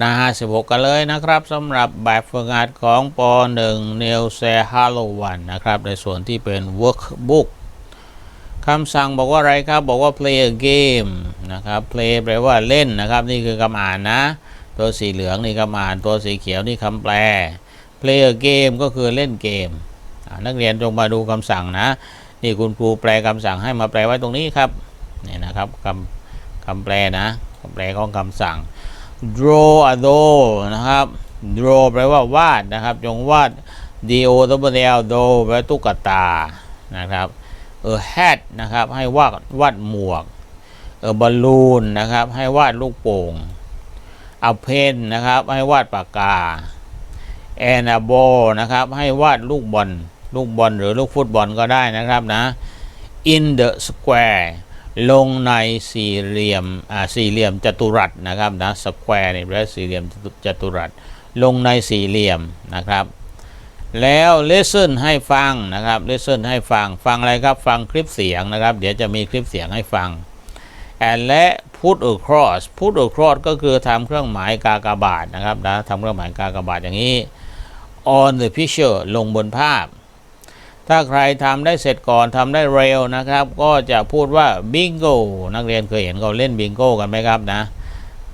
หน้า56 กันเลยนะครับสำหรับแบบฝึกหัดของป .1 เนลเซฮาโลวันนะครับ ในส่วนที่เป็น workbook คำสั่งบอกว่าอะไรครับ บอกว่า play a game นะครับ play แปลว่าเล่นนะครับ นี่คือคำอ่านนะ ตัวสีเหลืองนี่คำอ่าน ตัวสีเขียวนี่คำแปล play a game ก็คือเล่นเกม นักเรียนจงมาดูคำสั่งนะ นี่คุณครูแปลคำสั่งให้มาแปลไว้ตรงนี้ครับ นี่นะครับคำคำแปลนะคำแปลของคำสั่ง draw a doll นะครับ draw แปลว่าวาดนะครับ จงวาด d o w l doll แปลตุ๊กตานะครับเออ hat นะครับให้วาดวาดหมวกเออบอลลูนนะครับให้วาดลูกโป่ง a pen นะครับให้วาดปากกา and a ball นะครับให้วาดลูกบอลลูกบอลหรือลูกฟุตบอลก็ได้นะครับนะ in the square ลงในสี่เหลี่ยมอ่าสี่เหลี่ยมจัตุรัสนะครับนะสแควร์นี่แปลว่าสี่เหลี่ยมจัตุรัส ลงในสี่เหลี่ยมนะครับ แล้ว listen ให้ฟังนะครับ listen ให้ฟังฟังอะไรครับฟังคลิปเสียงนะครับ เดี๋ยวจะมีคลิปเสียงให้ฟัง and และ put across put across ก็คือทำเครื่องหมายกากบาทนะครับนะทำเครื่องหมายกากบาทอย่างนี้ on the picture ลงบนภาพ ถ้าใครทำได้เสร็จก่อนทำได้เร็วนะครับ ก็จะพูดว่าบิงโกนักเรียนเคยเห็นเขาเล่นบิงโกกันไหมครับนะ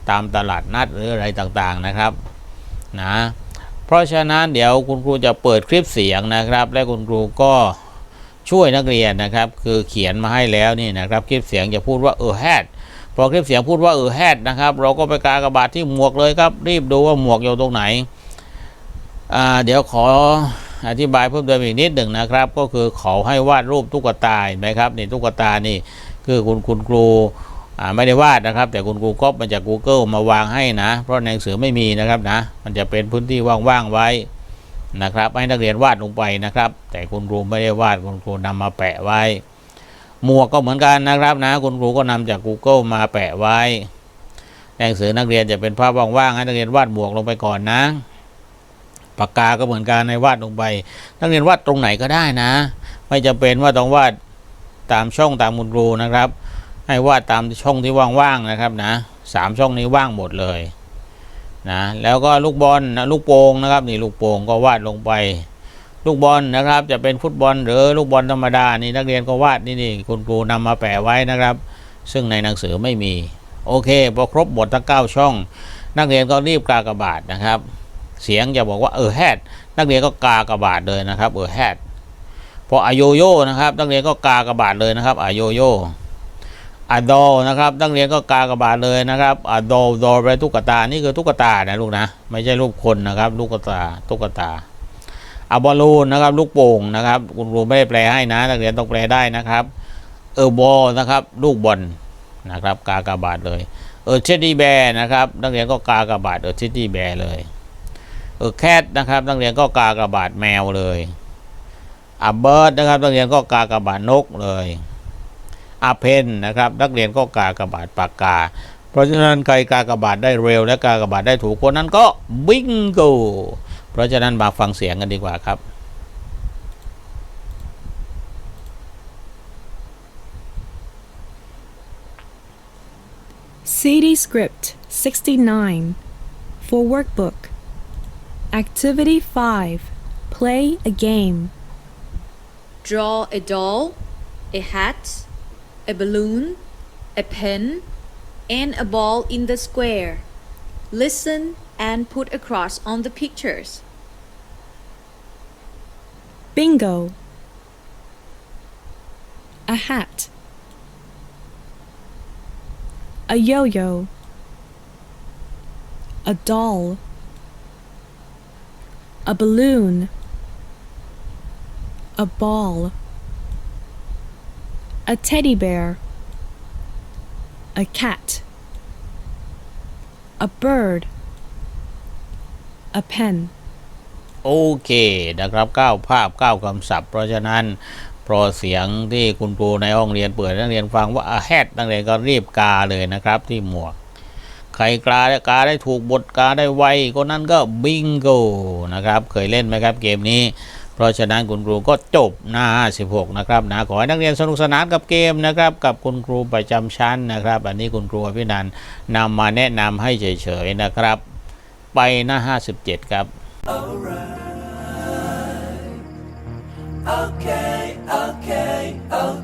ตามตลาดนัดหรืออะไรต่างๆนะครับนะเพราะฉะนั้นเดี๋ยวคุณครูจะเปิดคลิปเสียงนะครับ และคุณครูก็ช่วยนักเรียนนะครับ คือเขียนมาให้แล้วนี่นะครับคลิปเสียงจะพูดว่าเออแฮดพอคลิปเสียงพูดว่าเออแฮดนะครับ เราก็ไปกากระบาดที่หมวกเลยครับ รีบดูว่าหมวกอยู่ตรงไหนอ่าเดี๋ยวขอ อธิบายเพิ่มเติมอีกนิดหนึ่งนะครับ ก็คือเขาให้วาดรูปตุ๊กตาเห็นไหมครับนี่ตุ๊กตานี่คือคุณคุณครูไม่ได้วาดนะครับ แต่คุณครูก๊อปมาจาก Google มาวางให้นะ เพราะในหนังสือไม่มีนะครับนะ มันจะเป็นพื้นที่ว่างๆไว้นะครับ ให้นักเรียนวาดลงไปนะครับ แต่คุณครูไม่ได้วาดคุณครูนำมาแปะไว้ หมวกก็เหมือนกันนะครับนะ คุณครูก็นำจาก Google มาแปะไว้หนังสือนักเรียนจะเป็นภาพว่างๆให้นักเรียนวาดหมวกลงไปก่อนนะ ปากกาก็เหมือนกันในวาดลงไป นักเรียนวาดตรงไหนก็ได้นะ ไม่จำเป็นว่าต้องวาดตามช่องตามคุณครูนะครับ ให้วาดตามช่องที่ว่างๆนะครับนะสามช่องนี้ว่างหมดเลยนะแล้วก็ลูกบอลนะลูกโป่งนะครับนี่ลูกโป่งก็วาดลงไป ลูกบอลนะครับ จะเป็นฟุตบอลหรือลูกบอลธรรมดานี่นักเรียนก็วาดนี่นี่คุณครูนำมาแปะไว้นะครับ ซึ่งในหนังสือไม่มี โอเคพอครบหมดทั้งเก้าช่อง นักเรียนก็รีบกากบาทนะครับ เสียงจะบอกว่าเออแฮดนักเรียนก็กากระบาทเลยนะครับ เออแฮดพออโยโย่นะครับนักเรียนก็กากระบาทเลยนะครับอโยโย่อะดอนะครับนักเรียนก็กากระบาทเลยนะครับอะดอดอไปตุ๊กตา นี่คือตุ๊กตานะลูกนะ ไม่ใช่รูปคนนะครับลูกตาตุ๊กตาอะบอลูนนะครับ ลูกโป่งนะครับคุณครูไม่ได้แปลให้นะ นักเรียนต้องแปลได้นะครับ เออบอลนะครับ ลูกบอลนะครับ กากระบาทเลย เออเชดดี้แบร์นะครับ นักเรียนก็กากระบาทเออเชดดี้แบร์เลย เออแคทนะครับนักเรียนก็กากระบาดแมวเลยอับเบิร์ดนะครับนักเรียนก็กากระบาดนกเลยอาเพนนะครับ นักเรียนก็กากระบาดปากกา เพราะฉะนั้นใครกากระบาดได้เร็วและกากระบาดได้ถูกคนนั้นก็บิงโกเพราะฉะนั้นมาฟังเสียงกันดีกว่าครับ CD script 69 for workbook. Activity 5 Play a game. Draw a doll, a hat, a balloon, a pen, and a ball in the square. Listen and put a cross on the pictures. Bingo. A hat. A yo yo. A doll. A balloon. A ball. A teddy bear. A cat. A bird. A pen. โอเคนะครับ9ภาพ9คำศัพท์ เพราะฉะนั้นพอเสียงที่คุณครูในห้องเรียนเปิดนักเรียนฟังว่าแฮดนักเรียนก็รีบกาเลยนะครับที่หมวก ครกาได้กาได้ถูกบทกาได้ไวคนนั้นก็บิงโกนะครับเคยเล่นไหมครับเกมนี้ เพราะฉะนั้นคุณครูก็จบหน้า56นะครับนะขอให้นักเรียนสนุกสนานกับเกมนะครับกับคุณครูประจำชั้นนะครับ อันนี้คุณครูอภินันท์นำมาแนะนำให้เฉยๆนะครับ ไปหน้า 57 ครับ Okay, okay, okay.